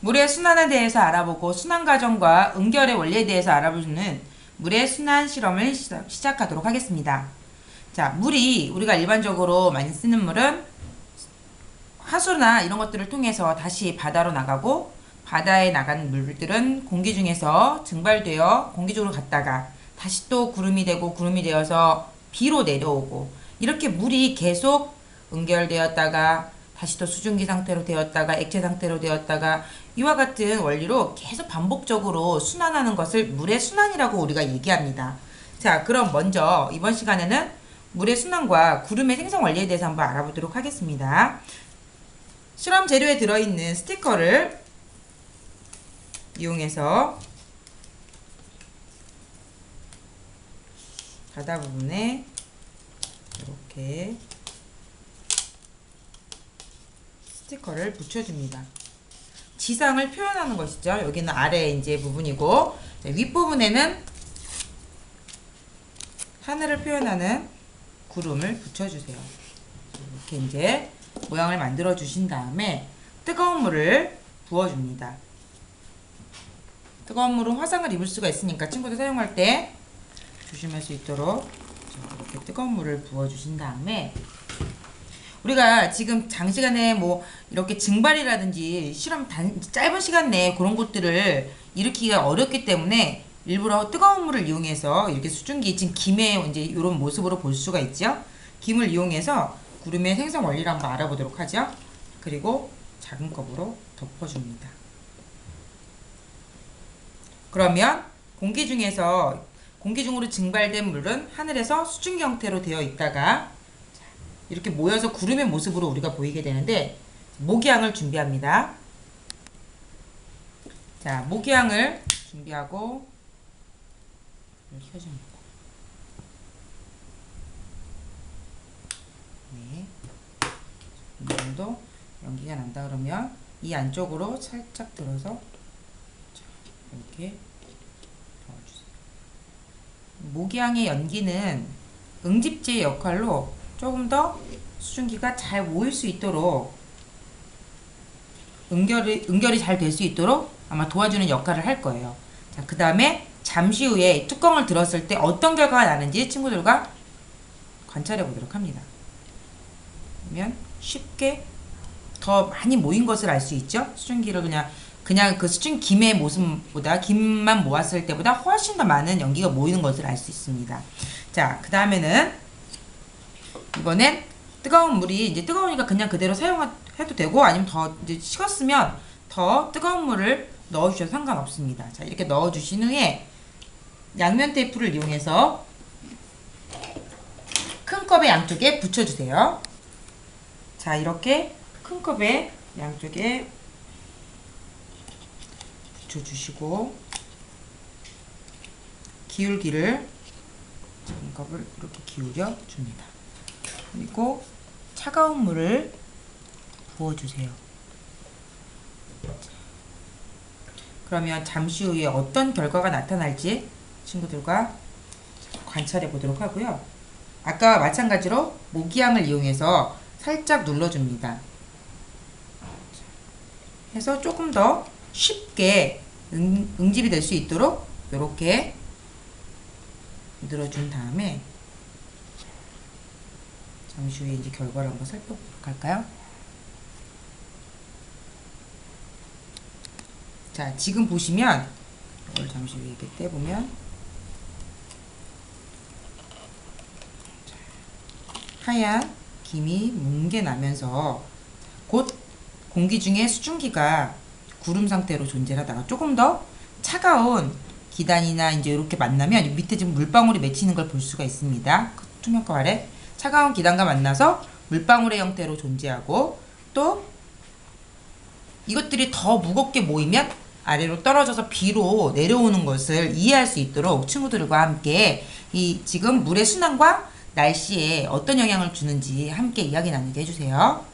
물의 순환에 대해서 알아보고 순환 과정과 응결의 원리에 대해서 알아보는 물의 순환 실험을 시작- 시작하도록 하겠습니다. 자, 물이 우리가 일반적으로 많이 쓰는 물은 하수나 이런 것들을 통해서 다시 바다로 나가고 바다에 나간 물들은 공기 중에서 증발되어 공기 중으로 갔다가 다시 또 구름이 되고 구름이 되어서 비로 내려오고 이렇게 물이 계속 응결되었다가 다시 또 수증기 상태로 되었다가 액체 상태로 되었다가 이와 같은 원리로 계속 반복적으로 순환하는 것을 물의 순환이라고 우리가 얘기합니다. 자, 그럼 먼저 이번 시간에는 물의 순환과 구름의 생성 원리에 대해서 한번 알아보도록 하겠습니다. 실험 재료에 들어있는 스티커를 이용해서 바다 부분에 이렇게 스티커를 붙여줍니다. 지상을 표현하는 것이죠. 여기는 아래 이제 부분이고 자, 윗부분에는 하늘을 표현하는 구름을 붙여주세요. 이렇게 이제 모양을 만들어 주신 다음에 뜨거운 물을 부어줍니다. 뜨거운 물은 화상을 입을 수가 있으니까 친구들 사용할 때 조심할 수 있도록 자, 이렇게 뜨거운 물을 부어주신 다음에 우리가 지금 장시간에 뭐 이렇게 증발이라든지 실험 단 짧은 시간 내에 그런 것들을 일으키기가 어렵기 때문에 일부러 뜨거운 물을 이용해서 이렇게 수증기 지금 김의 이제 이런 모습으로 볼 수가 있죠. 김을 이용해서 구름의 생성 원리를 한번 알아보도록 하죠. 그리고 작은 컵으로 덮어줍니다. 그러면 공기 중에서 공기 중으로 증발된 물은 하늘에서 수증기 형태로 되어 있다가 이렇게 모여서 구름의 모습으로 우리가 보이게 되는데 모기향을 준비합니다. 자, 모기향을 준비하고 이렇게 켜줍니다. 네. 이 정도 연기가 난다 그러면 이 안쪽으로 살짝 들어서 자, 이렇게. 모기향의 연기는 응집제의 역할로 조금 더 수증기가 잘 모일 수 있도록 응결이, 응결이 잘 될 수 있도록 아마 도와주는 역할을 할 거예요. 자, 그 다음에 잠시 후에 뚜껑을 들었을 때 어떤 결과가 나는지 친구들과 관찰해 보도록 합니다. 그러면 쉽게 더 많이 모인 것을 알 수 있죠. 수증기를 그냥 그냥 그 수증 김의 모습보다 김만 모았을 때보다 훨씬 더 많은 연기가 모이는 것을 알 수 있습니다. 자, 그 다음에는 이번엔 뜨거운 물이 이제 뜨거우니까 그냥 그대로 사용해도 되고 아니면 더 이제 식었으면 더 뜨거운 물을 넣어주셔도 상관없습니다. 자, 이렇게 넣어주신 후에 양면 테이프를 이용해서 큰 컵의 양쪽에 붙여주세요. 자, 이렇게 큰 컵의 양쪽에 붙여주시고 기울기를 작은 컵을 이렇게 기울여 줍니다. 그리고 차가운 물을 부어주세요. 그러면 잠시 후에 어떤 결과가 나타날지 친구들과 관찰해 보도록 하고요. 아까와 마찬가지로 모기향을 이용해서 살짝 눌러줍니다. 해서 조금 더 쉽게 응, 응집이 될 수 있도록 이렇게 늘어준 다음에 잠시 후에 이제 결과를 한번 살펴보도록 할까요? 자, 지금 보시면 이걸 잠시 후에 이렇게 떼보면 자, 하얀 김이 뭉게 나면서 곧 공기 중에 수증기가 구름 상태로 존재하다가 조금 더 차가운 기단이나 이제 이렇게 만나면 밑에 지금 물방울이 맺히는 걸 볼 수가 있습니다. 그 투명컵 아래 차가운 기단과 만나서 물방울의 형태로 존재하고 또 이것들이 더 무겁게 모이면 아래로 떨어져서 비로 내려오는 것을 이해할 수 있도록 친구들과 함께 이 지금 물의 순환과 날씨에 어떤 영향을 주는지 함께 이야기 나누게 해주세요.